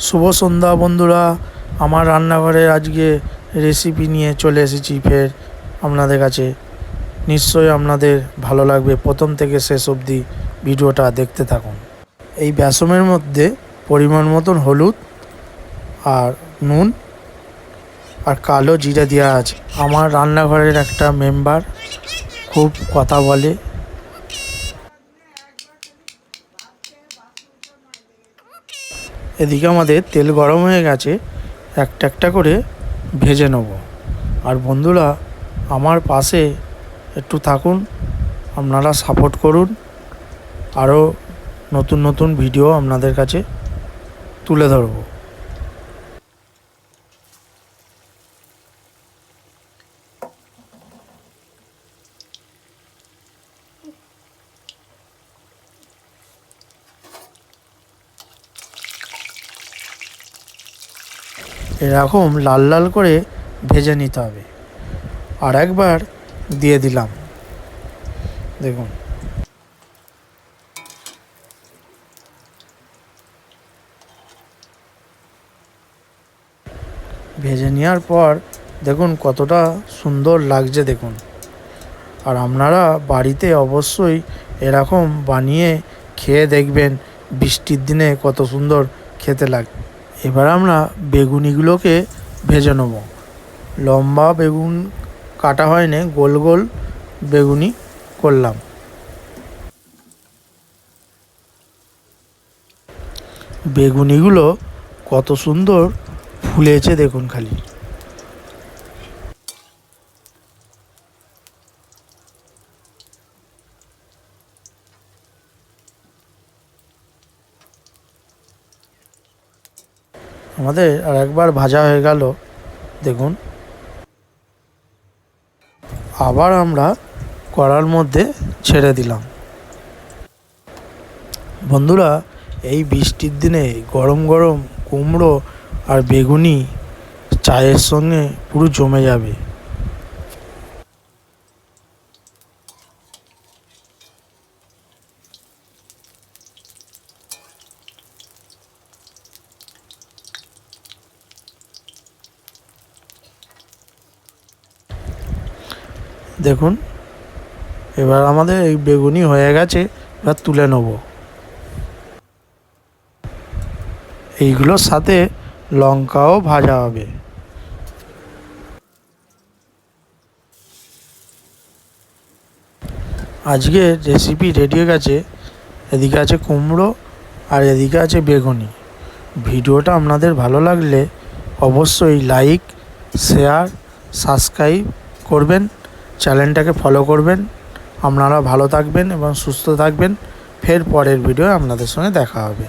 শুভ সন্ধ্যা বন্ধুরা। আমার রান্নাঘরে আজকে রেসিপি নিয়ে চলে এসেছি ফের আপনাদের কাছে। নিশ্চয়ই আপনাদের ভালো লাগবে। প্রথম থেকে শেষ অবধি ভিডিওটা দেখতে থাকুন। এই বেসমের মধ্যে পরিমাণ মতন হলুদ আর নুন আর কালো জিরে দেওয়া আছে। আমার রান্নাঘরের একটা মেম্বার খুব কথা বলে। এদিকে আমাদের তেল গরম হয়ে গেছে, একটা একটা করে ভেজে নেব। আর বন্ধুরা, আমার পাশে একটু থাকুন, আপনারা সাপোর্ট করুন, আরও নতুন নতুন ভিডিও আপনাদের কাছে তুলে ধরবো। এরকম লাল লাল করে ভেজে নিতে হবে। আর একবার দিয়ে দিলাম। দেখুন। ভেজে নেওয়ার পর দেখুন কতটা সুন্দর লাগছে দেখুন। আর আপনারা বাড়িতে অবশ্যই এরকম বানিয়ে খেয়ে দেখবেন বৃষ্টির দিনে কত সুন্দর খেতে লাগে এবার আমরা বেগুনিগুলোকে ভেজে নেব। লম্বা বেগুন কাটা হয়নি, গোল গোল বেগুনি করলাম। বেগুনিগুলো কত সুন্দর ফুলেছে দেখুন খালি। আমাদের আর একবার ভাজা হয়ে গেল। দেখুন। আবার আমরা কড়ার মধ্যে ছেড়ে দিলাম। বন্ধুরা, এই বৃষ্টির দিনে গরম গরম কুমড়ো আর বেগুনি চায়ের সঙ্গে পুরো জমে যাবে। দেখুন, এবার আমাদের এই বেগুনি হয়ে গেছে, এবার তুলে নেব। এইগুলোর সাথে লঙ্কাও ভাজা হবে। আজকে রেসিপি রেডি হয়ে গেছে, এদিকে আছে কুমড়ো আর এদিকে আছে বেগুনি। ভিডিওটা আপনাদের ভালো লাগলে অবশ্যই লাইক শেয়ার সাবস্ক্রাইব করবেন। চ্যানেলটাকে ফলো করবেন। আপনারা ভালো থাকবেন এবং সুস্থ থাকবেন। ফের পরের ভিডিও আপনাদের সঙ্গে দেখা হবে।